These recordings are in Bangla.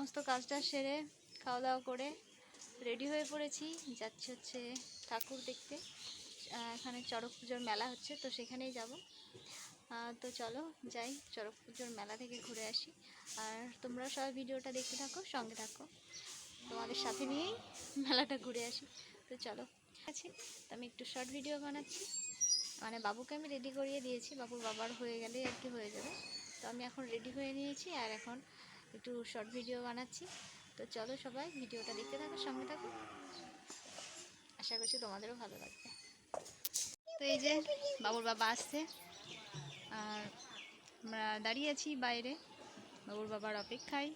সমস্ত কাজটা সেরে খাওয়া দাওয়া করে রেডি হয়ে পড়েছি। যাচ্ছি হচ্ছে ঠাকুর দেখতে। এখানে চড়ক পুজোর মেলা হচ্ছে, তো সেখানেই যাব। তো চলো যাই চড়ক পুজোর মেলা থেকে ঘুরে আসি। আর তোমরা সবাই ভিডিওটা দেখতে থাকো, সঙ্গে থাকো। তোমাদের সাথে নিয়েই মেলাটা ঘুরে আসি। তো চলো। আছে তো আমি একটু শর্ট ভিডিও বানাচ্ছি। মানে বাবুকে আমি রেডি করিয়ে দিয়েছি। বাবুর বাবার হয়ে গেলেই আর কি হয়ে যাবে। তো আমি এখন রেডি হয়ে নিয়েছি। আর এখন একটু শর্ট ভিডিও বানাচ্ছি। তো চলো সবাই ভিডিওটা দেখতে থাকো সঙ্গে থাকো। আশা করছি তোমাদেরও ভালো লাগবে। তো এই যে বাবুর বাবা আসছে আর আমরা দাঁড়িয়ে আছি বাইরে বাবুর বাবার অপেক্ষায়।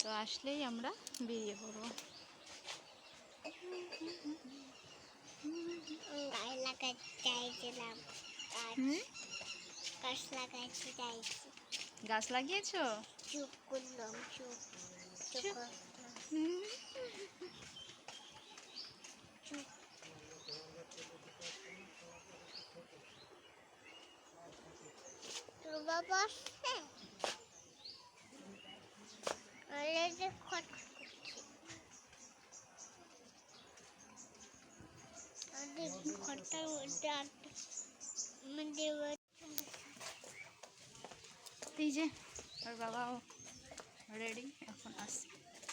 তো আসলেই আমরা বেরিয়ে পড়ব। গাছ লাগাতে চাইছিলাম গাছ লাগাতে চাইছি। গাছ লাগিয়েছো? চুপ করলাম চুপ। তোর বাবা আসছে? খট করছে। আরে ঘরটার মধ্যে এই যে ওর বাবাও রেডি এখন আসছে কত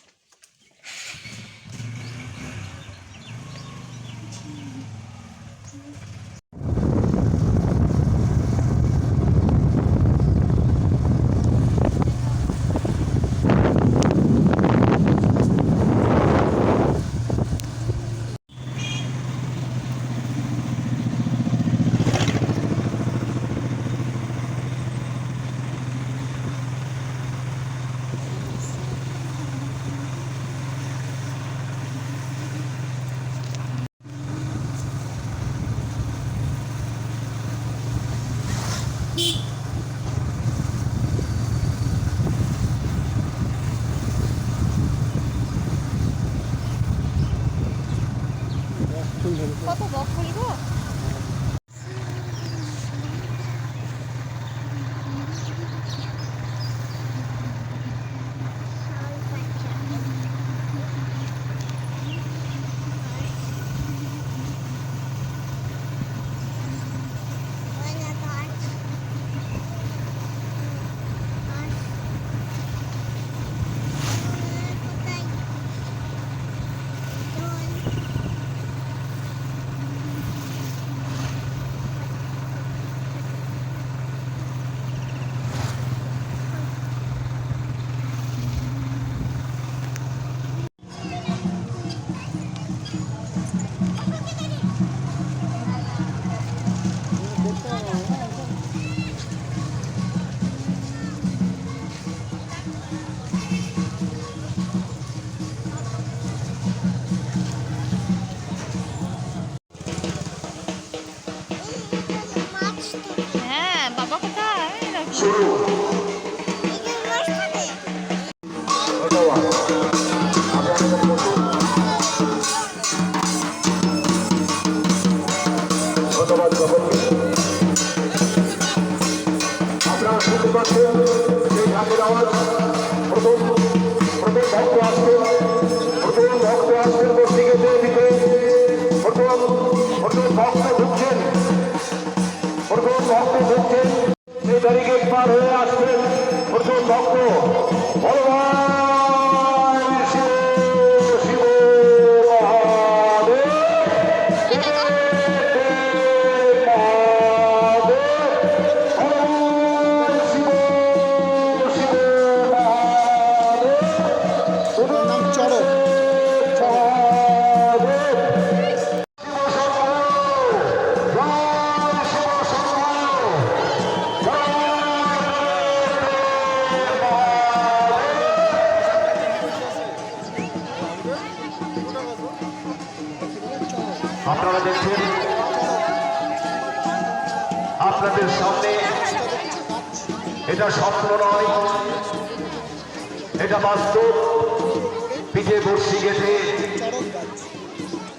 এই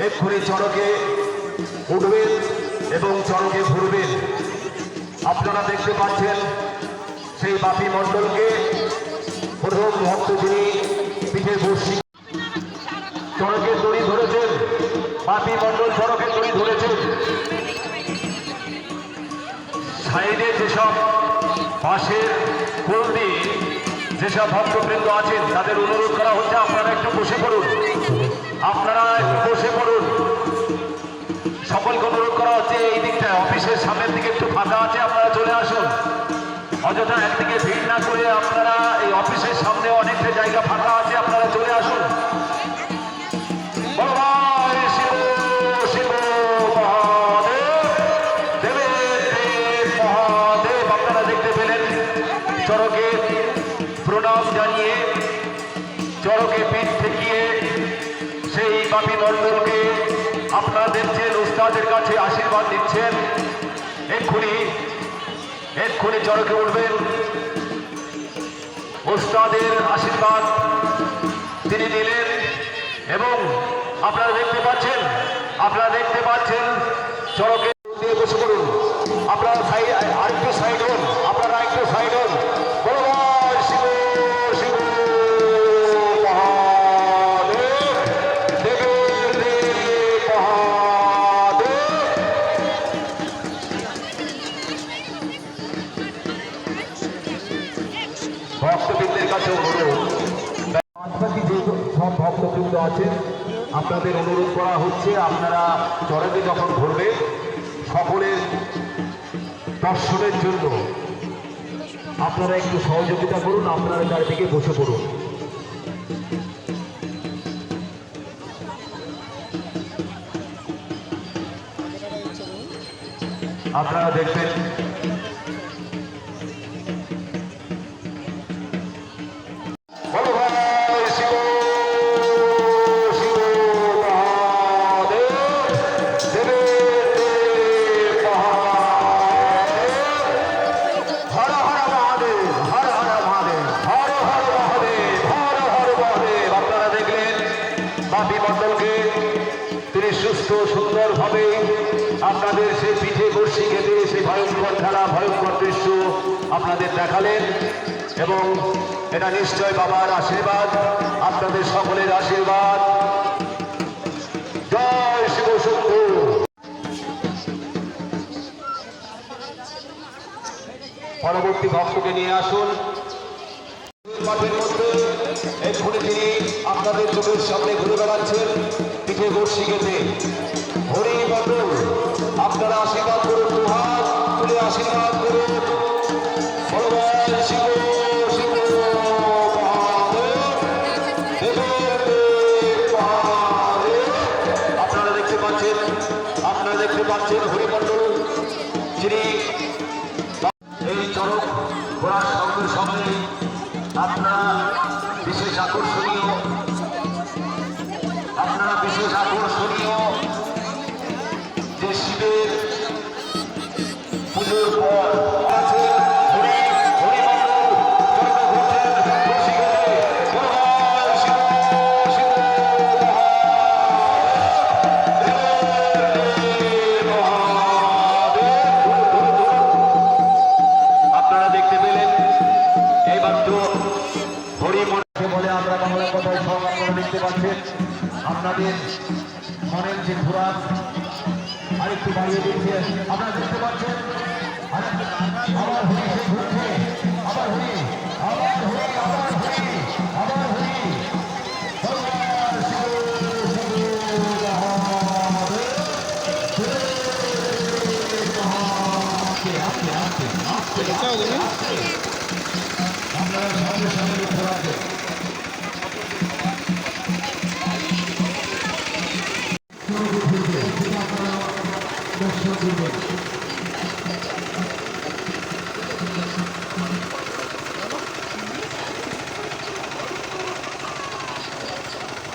মেঘপুরী চড়কে উঠবেন এবং চড়কে ঘুরবেন আপনারা দেখতে পাচ্ছেন সেই বাপি মণ্ডলকে। প্রথম ভক্ত যিনি পিঠে বসছি চড়কে দড়ি ধরেছেন। বাপি মণ্ডল চড়কে দড়ি ধরেছেন। সাইডে যেসব পাশের কর্মী যেসব ভক্তবৃন্দ আছেন, তাদের অনুরোধ করা হচ্ছে, আপনারা একটু বসে পড়ুন। সকলকে অনুরোধ করা হচ্ছে, এই দিকটায় অফিসের সামনের দিকে একটু ফাঁকা আছে, আপনারা চলে আসুন। অযথা একদিকে ভিড় না করে আপনারা এই অফিসের সামনে অনেকটা জায়গা ফাঁকা আছে, আপনারা চলে আসুন। ভগবান শিব শিব, মহাদেব, দেবের দেব, মহাদেব, আপনারা দেখতে পেলেন চরকে প্রণাম জানিয়ে, চরকে পিঠ ঠেকিয়ে সেই বাপি মণ্ডলকে আপনারা দেখছেন উস্তাদের কাছে আশীর্বাদ দিচ্ছেন এক্ষুনি এক্ষুনি চড়কে উঠবেন। উস্তাদের আশীর্বাদ তিনি দিলেন এবং আপনারা দেখতে পাচ্ছেন, আপনারা দেখতে পাচ্ছেন চড়কে দিয়ে বসে পড়ুন। আপনারা সাইড আরেকটু সাইড হন, আপনারা একটু সাইড হন। ভগবান আপনাদের অনুরোধ করা হচ্ছে, আপনারা চরকে যখন ঘুরবেন সকলের দর্শনের জন্য আপনারা একটু সহযোগিতা করুন, আপনারা চারিদিকে বসে পড়ুন। আপনারা দেখবেন সুস্থ সুন্দরভাবে আপনাদের সেই পিঠে বর্ষি খেতে সেই ভয়ঙ্কর খেলা, ভয়ঙ্কর দৃশ্য আপনাদের দেখালেন এবং এটা নিশ্চয় বাবার আশীর্বাদ, আপনাদের সকলের আশীর্বাদ। জয় শিব শম্ভু পরবর্তী ভক্তকে নিয়ে আসুন। মাঠের মধ্যে এক্ষুনি তিনি আপনাদের চোখের সামনে ঘুরে বেড়াচ্ছেন, পিঠে বর্ষি গেতে হরি মন্ডল আপনারা আশীর্বাদ করুন দুহাত আশীর্বাদ করুন ভগবান শিব শিব আপনারা দেখতে পাচ্ছেন, আপনারা দেখতে পাচ্ছেন হরিমণ্ডল যিনি এই চরক ঘোরার সঙ্গে সঙ্গে আপনারা পাচ্ছেন আপনাদের মনের যে ঘোরাক আরেকটু বাড়িয়ে দিচ্ছে। আপনারা দেখতে পাচ্ছেন? আবার হরি সে ঘুরছে। আবার হরি আবার হরি আবার হরি আবার হরি। ভগবান শিব শিব মহাদেব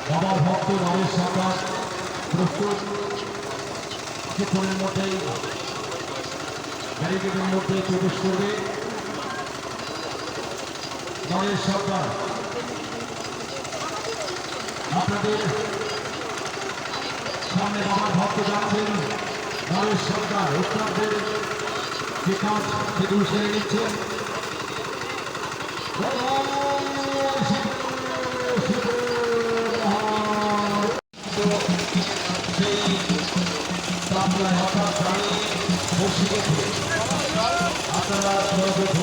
বাবার ভক্ত রমেশ সরকার প্রস্তুত। কিছুক্ষণের মধ্যেই ব্যারিকেডের মধ্যে প্রবেশ করবে। নরেশ সরকার আপনাদের সামনে বাবার ভক্ত যাচ্ছেন। নরেশ সরকার উত্তরদের বিকাশ থেকে নিচ্ছেন সেই আপনারা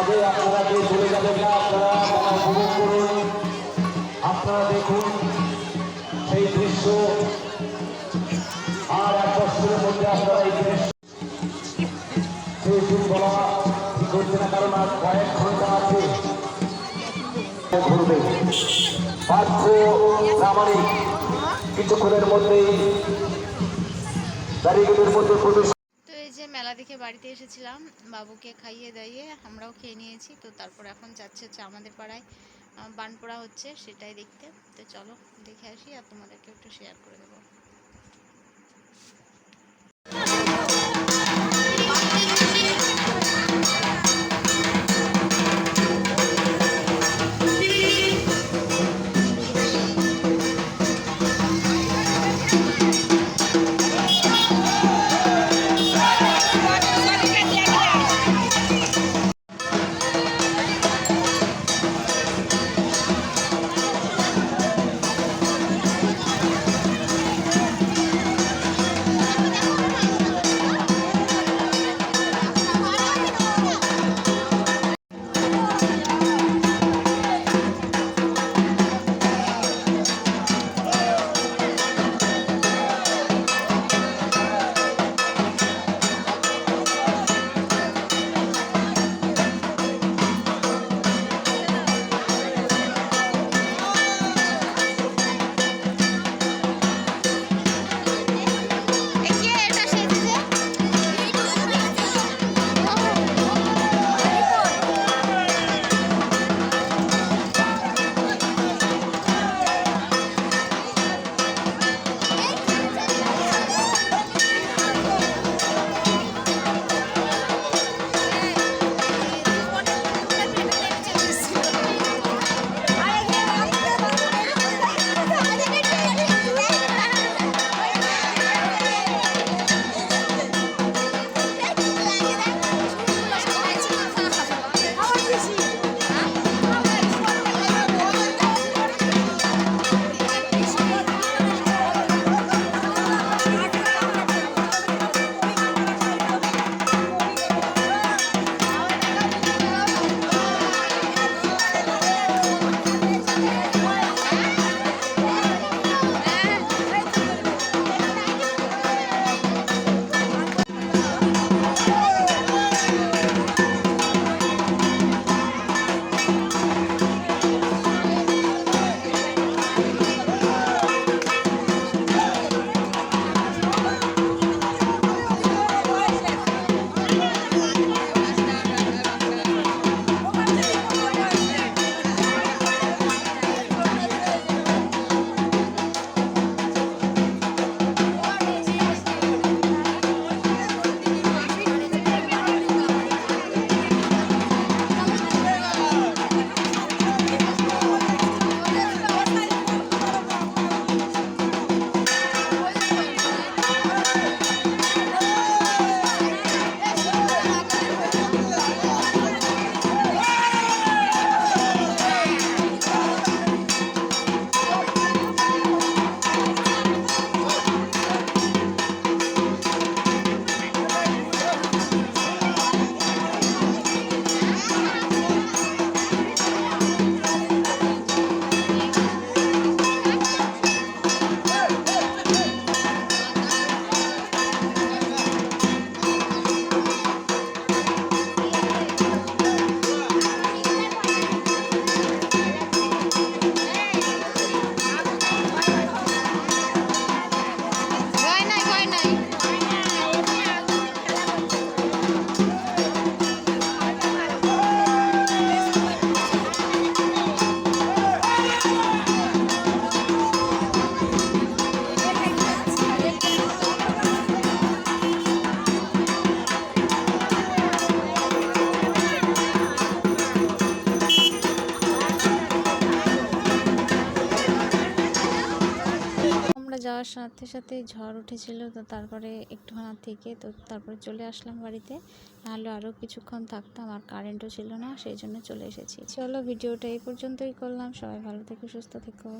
তবে আপনারা কেউ চলে যাবেন না, আপনারা উপভোগ করুন। আপনারা দেখুন সেই দৃশ্য। আর এক বছরের মধ্যে আপনারা এই দৃশ্য সেই দিন বলা না, কারণ আর কয়েক ঘণ্টা আছে। ঘুরবে। কিছুক্ষণের মধ্যেই ব্যারিকেডের মধ্যে যে মেলা দেখে বাড়িতে এসেছিলাম, বাবুকে খাইয়ে দাইয়ে আমরাও খেয়ে নিয়েছি। তো তারপর এখন যাচ্ছে হচ্ছে আমাদের পাড়ায় বানপোড়া হচ্ছে সেটাই দেখতে। তো চলো দেখে আসি আর তোমাদেরকে একটু শেয়ার করে দেবো। সাথে সাথে ঝড় উঠেছিল, তো তারপরে একটুখানা থেকে তো তারপরে চলে আসলাম বাড়িতে। নাহলে আরও কিছুক্ষণ থাকতাম, আর কারেন্টও ছিল না, সেই জন্য চলে এসেছি। চলো ভিডিওটা এই পর্যন্তই করলাম। সবাই ভালো থেকো, সুস্থ থেকো।